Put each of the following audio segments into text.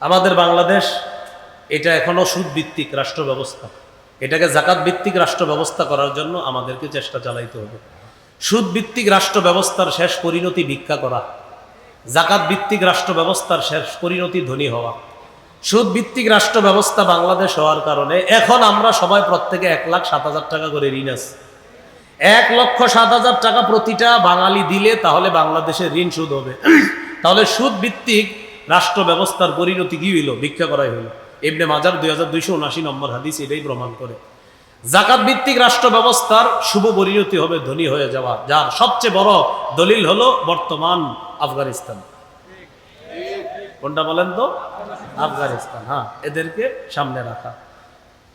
আমাদের বাংলাদেশ এটা এখনও সুদ ভিত্তিক রাষ্ট্র ব্যবস্থা এটাকে জাকাত ভিত্তিক রাষ্ট্র ব্যবস্থা করার জন্য আমাদেরকে চেষ্টা চালাইতে হবে। সুদ ভিত্তিক রাষ্ট্র ব্যবস্থার শেষ পরিণতি ভিক্ষা করা জাকাত ভিত্তিক রাষ্ট্র ব্যবস্থার শেষ পরিণতি ধনী হওয়া। সুদ ভিত্তিক রাষ্ট্র ব্যবস্থা বাংলাদেশ হওয়ার কারণে এখন আমরা সবাই প্রত্যেকে এক লাখ সাত হাজার টাকা করে ঋণ আছি। এক লক্ষ সাত হাজার টাকা প্রতিটা বাঙালি দিলে তাহলে বাংলাদেশের ঋণ সুদ হবে। তাহলে সুদ ভিত্তিক রাষ্ট্র ব্যবস্থার পরিণতি কি হইল? ভিক্ষা করাই হইল। এমনি মাজার দুই হাজার দুইশো উনাশি নম্বর হাদিস এটাই প্রমাণ করে। জাকাত ভিত্তিক রাষ্ট্র ব্যবস্থার শুভ পরিণতি হবে ধনী হয়ে যাওয়া। যার সবচেয়ে বড় দলিল হলো বর্তমান আফগানিস্তান। কোনটা বলেন তো? আফগানিস্তান। হ্যাঁ এদেরকে সামনে রাখা।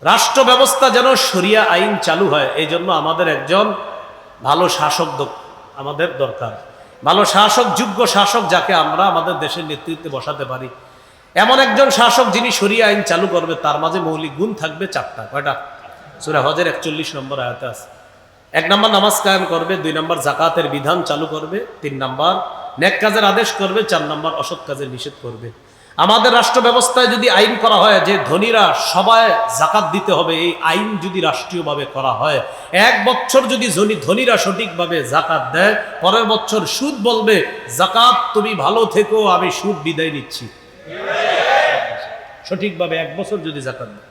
রাষ্ট্র ব্যবস্থা যেন সরিয়া আইন চালু হয় এই জন্য আমাদের একজন ভালো শাসক আমাদের দরকার। ভালো শাসক, যোগ্য শাসক যাকে আমরা আমাদের দেশের নেতৃত্বে বসাতে পারি। এমন একজন শাসক যিনি সরিয়া আইন চালু করবে, তার মাঝে মৌলিক গুণ থাকবে চারটা। কয়টা? সুরা হজের একচল্লিশ নম্বর আয়াতে আছে। এক নম্বর, নামাজ কায়েম করবে। দুই নম্বর জাকাতের বিধান চালু করবে। তিন নম্বর, নেক কাজের আদেশ করবে। চার নম্বর, অসৎ কাজের নিষেধ করবে। আমাদের রাষ্ট্র ব্যবস্থায় যদি আইন করা হয়, যে ধনীরা সবাই জাকাত দিতে হবে, এই আইন যদি রাষ্ট্রীয়ভাবে করা হয়, এক বছর যদি ধনী, ধনীরা সঠিকভাবে জাকাত দেয়, পরের বছর সুদ বলবে, জাকাত তুমি ভালো থেকো, আমি সুদ বিদায় নিচ্ছি। সঠিকভাবে এক বছর যদি জাকাত দেয়,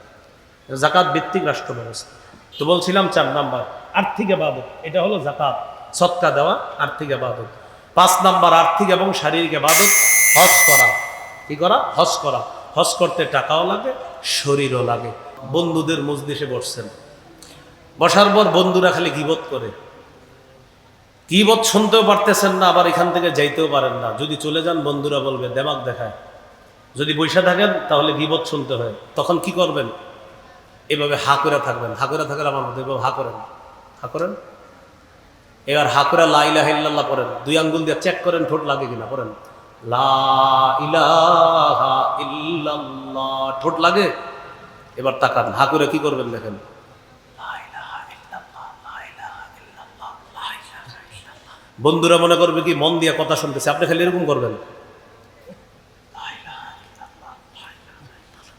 জাকাত ভিত্তিক রাষ্ট্র ব্যবস্থা তো বলছিলাম চার নাম্বার, আর্থিক আবাদত, এটা হলো জাকাত, সৎকা দেওয়া, আর্থিক আবাদত। পাঁচ নাম্বার, আর্থিক এবং শারীরিক আবাদত, হজ করা। কি করা? হজ করা। হজ করতে টাকাও লাগে, শরীরও লাগে। বন্ধুদের মজলিসে বসছেন। বসার পর বন্ধুরা খালি গিবত করে। গিবত শুনতেও পারতেছেন না, আবার এখান থেকে যাইতেও পারেন না। যদি চলে যান, বন্ধুরা বলবে দেমাক দেখায়। যদি বৈশা থাকেন, তাহলে গিবত শুনতে হয়। তখন কি করবেন? এভাবে হা করে থাকবেন। হা করে থাকেন আমার মধ্যে হা করেন। হা করেন? এবার হা করে লা ইলাহা ইল্লাল্লাহ পড়েন। দুই আঙ্গুল দিয়ে চেক করেন, ঠোঁট লাগে কিনা, পড়েন। ঠোঁট লাগে? এবার তাকান হা করে কি করবেন দেখেন? বন্ধুরা মনে করবে কি মন দিয়ে কথা শুনতেছে। আপনি খালি এরকম করবেন?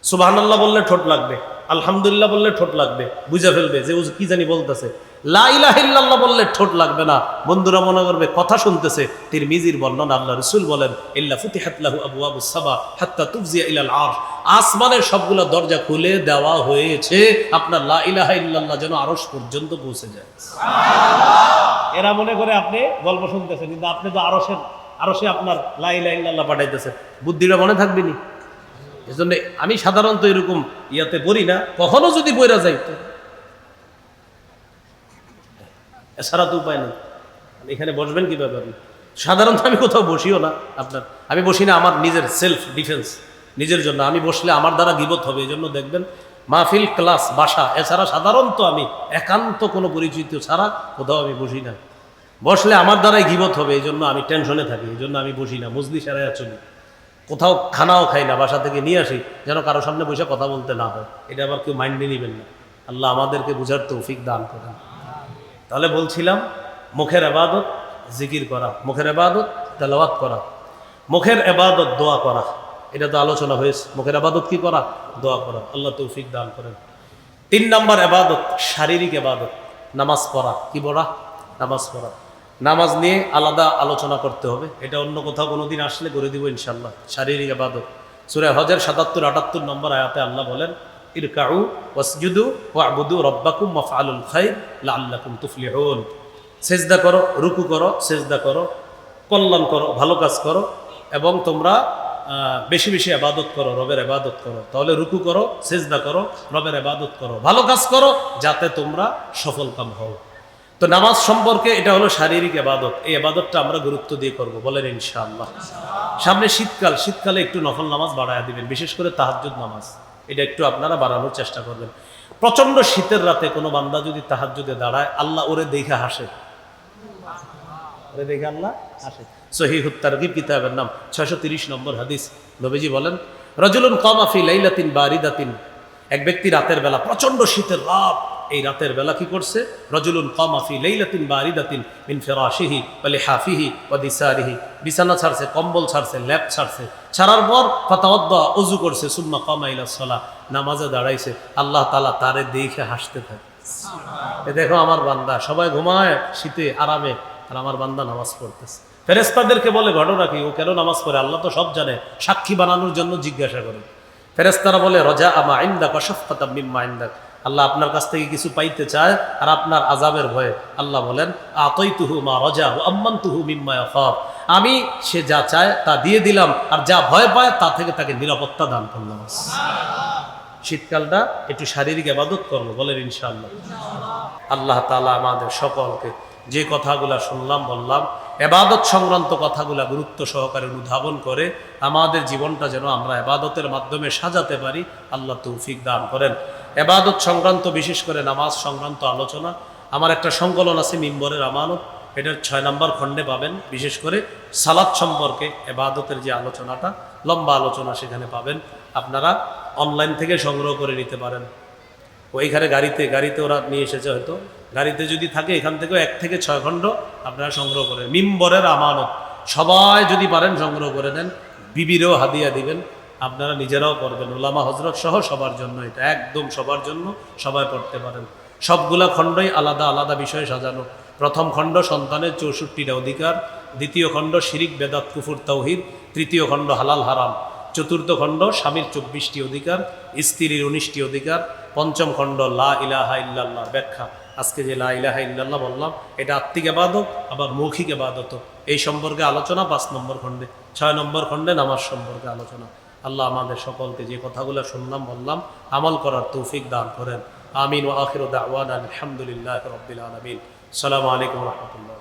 সুবহানাল্লাহ বললে ঠোঁট লাগবে। আলহামদুলিল্লাহ বললে ঠোঁট লাগবে, বুঝে ফেলবে যে কি জানি বলতেছে। লা ইলাহা ইল্লাল্লাহ বললে ঠোঁট লাগবে না। বন্ধুরা মনে করবে, কথা শুনতেছে তির মিজির বর্ণনা আল্লাহ রসুল বলেন, ইল্লা ফুতিহাত লাহু আবওয়াবুস সাবা হাত্তা তুফজিয়া ইলাল আরশ। আসমানের সবগুলো দরজা খুলে দেওয়া হয়েছে, আপনার লা ইল্লাল্লাহ যেন আরশ পর্যন্ত পৌঁছে যায়। এরা মনে করে আপনি গল্প শুনতেছেন, কিন্তু আপনি তো আরশের, আরশে আপনার লা ইল্লাল্লাহ পাঠাইতেছেন। বুদ্ধিটা মনে থাকবে নি? এজন্য আমি সাধারণত এরকম ইয়াতে পড়ি না, কখনো যদি বইরা যাই তো। এছাড়া তো উপায় নেই। এখানে বসবেন কীভাবে আপনি? সাধারণত আমি কোথাও বসিও না আপনার। আমি বসি না আমার নিজের সেলফ ডিফেন্স নিজের জন্য। আমি বসলে আমার দ্বারা গিবত হবে এই জন্য দেখবেন মাহফিল, ক্লাস, বাসা, এছাড়া সাধারণত আমি একান্ত কোনো পরিচিত ছাড়া কোথাও আমি বসি না। বসলে আমার দ্বারাই গিবত হবে এই জন্য আমি টেনশনে থাকি এই জন্য আমি বসি না মজলি সেরাই চলি। কোথাও খানাও খাই না, বাসা থেকে নিয়ে আসি, যেন কারোর সামনে বসে কথা বলতে না হয়। এটা আবার কেউ মাইন্ডে নেবেন না। আল্লাহ আমাদেরকে বুঝার তৌফিক দান করেন। তাহলে বলছিলাম, মুখের এবাদত জিকির করা, মুখের এবাদত তেলাওয়াত করা, মুখের এবাদত দোয়া করা। এটা তো আলোচনা হয়েছে। মুখের আবাদত কি করা? দোয়া করা। আল্লাহ তৌফিক দান করেন। তিন নম্বর এবাদত শারীরিক এবাদত নামাজ পড়া। কি পড়া? নামাজ পড়া। নামাজ নিয়ে আলাদা আলোচনা করতে হবে। এটা অন্য কোথাও কোনোদিন আসলে করে দিব ইনশাল্লাহ শারীরিক আবাদত। সুরে হজের সাতাত্তর, আটাত্তর নম্বর আয়াতে আল্লাহ বলেন, ইরকাউ ওয়াসজুদু ওয়াবুদু রব্বাকুম মাফআলুল খাইর লাআল্লাকুম তুফলিহুন। সেজদা করো, রুকু করো, সেজদা করো, কল্যাণ করো, ভালো কাজ করো এবং তোমরা বেশি বেশি আবাদত করো, রবের আবাদত করো। তাহলে রুকু করো, সেজদা করো, রবের আবাদত করো, ভালো কাজ করো, যাতে তোমরা সফল কাম হও। তো নামাজ সম্পর্কে এটা হলো শারীরিক আবাদত এই আবাদতটা আমরা গুরুত্ব দিয়ে করব, বলেন ইনশাআল্লাহ। সামনে শীতকাল, শীতকালে একটু নফল নামাজ বাড়ায় দিবেন, বিশেষ করে তাহাজ্জুদ নামাজ। এটা একটু আপনারা বাড়ানোর চেষ্টা করবেন। প্রচণ্ড শীতের রাতে কোনো বান্দা যদি তাহাজ্জুদে দাঁড়ায়, আল্লাহ ওরে দেখে হাসে। ওরে দেখে আল্লাহ হাসে। তারগিব কিতাবের নাম, ছয়শো তিরিশ নম্বর হাদিস। নবীজি বলেন, রজুলুন কমাফি লাইলাতিন বারিদাতিন। এক ব্যক্তি রাতের বেলা প্রচণ্ড শীতের রাত এই রাতের বেলা কি করছে? রজুলুন কমাফি লাইলাতিন বারিদাতিন মিন ফিরাশিহি ওয়া লিহাফিহি ওয়া দিসারিহি। বিছানা ছাড়ছে, কম্বল ছাড়ছে, ল্যাপ ছাড়ছে। ছাড়ার পর ফাতাওয়াদ্দা ওযু করছে, সুম্মা কামা ইলা সালাহ নামাজে দাঁড়াইছে। আল্লাহ তাআলা তারে দেখে হাসতে থাকে। এ দেখো আমার বান্দা, সবাই ঘুমায় শীতে, আরামে, আর আমার বান্দা নামাজ পড়তেছে। ফেরেস্তাদেরকে বলে, ঘটনা কি? ও কেন নামাজ পড়ে? আল্লাহ তো সব জানে, সাক্ষী বানানোর জন্য জিজ্ঞাসা করে। ফেরেস্তারা বলে রজা আমা আইন্দা কশফাতা মিম্মা আইন্দাক আল্লাহ আপনার কাছ থেকে কিছু পাইতে চায় আর আপনার আজাবের ভয়ে। আল্লাহ বলেন আতই তুহু মা রজা আম্মান তুহু মিম্মা খাফ আমি সে যা চায় তা দিয়ে দিলাম, আর যা ভয় পায় তা থেকে তাকে নিরাপত্তা দান করলাম। শীতকালটা একটু শারীরিক আবাদত করব, বলেন ইনশাআল্লাহ। আল্লাহ তালা আমাদের সকলকে যে কথাগুলা শুনলাম, বললাম, এবাদত সংক্রান্ত কথাগুলা গুরুত্ব সহকারে অনুধাবন করে আমাদের জীবনটা যেন আমরা এবাদতের মাধ্যমে সাজাতে পারি, আল্লাহ তৌফিক দান করেন। এবাদত সংক্রান্ত, বিশেষ করে নামাজ সংক্রান্ত আলোচনা। আমার একটা সংকলন আছে মিম্বরের আমানত। এটার ছয় নম্বর খণ্ডে পাবেন। বিশেষ করে সালাদ সম্পর্কে এবাদতের যে আলোচনাটা, লম্বা আলোচনা সেখানে পাবেন। আপনারা অনলাইন থেকে সংগ্রহ করে নিতে পারেন। ওইখানে গাড়িতে গাড়িতে ওরা নিয়ে এসেছে হয়তো। গাড়িতে যদি থাকে, এখান থেকেও এক থেকে ছয় খণ্ড আপনারা সংগ্রহ করেন মিম্বরের আমানত। সবাই যদি পারেন, সংগ্রহ করে দেন। বিবিরেও হাদিয়া দিবেন। আপনারা নিজেরাও করবেন ওলামা হজরত সহ সবার জন্য এটা, একদম সবার জন্য সবাই পড়তে পারেন। সবগুলা খণ্ডই আলাদা আলাদা বিষয়ে সাজানো। প্রথম খণ্ড সন্তানের চৌষট্টিটা অধিকার, দ্বিতীয় খণ্ড শিরিক, বেদাত, কুফুর তৌহিদ তৃতীয় খণ্ড হালাল, হারাম। চতুর্থ খণ্ড স্বামীর চব্বিশটি অধিকার, স্ত্রীর উনিশটি অধিকার। পঞ্চম খণ্ড লা ইলাহা ইল্লাল্লাহ, ব্যাখ্যা। আজকে যে লা ইলাহা ইল্লাল্লাহ বললাম, এটা আত্মিক আবাদত, আবার মৌখিক আবাদত এই সম্পর্কে আলোচনা পাঁচ নম্বর খণ্ডে, ছয় নম্বর খণ্ডে নামাজ সম্পর্কে আলোচনা। আল্লাহ আমাদের সকলকে যে কথাগুলো শুনলাম, বললাম, আমল করার তৌফিক দান করেন। আমিন ও আখির দাওয়ান আলহামদুলিল্লাহ রবিল আলমিন। আলাইকুম রহমতুল্লাহ।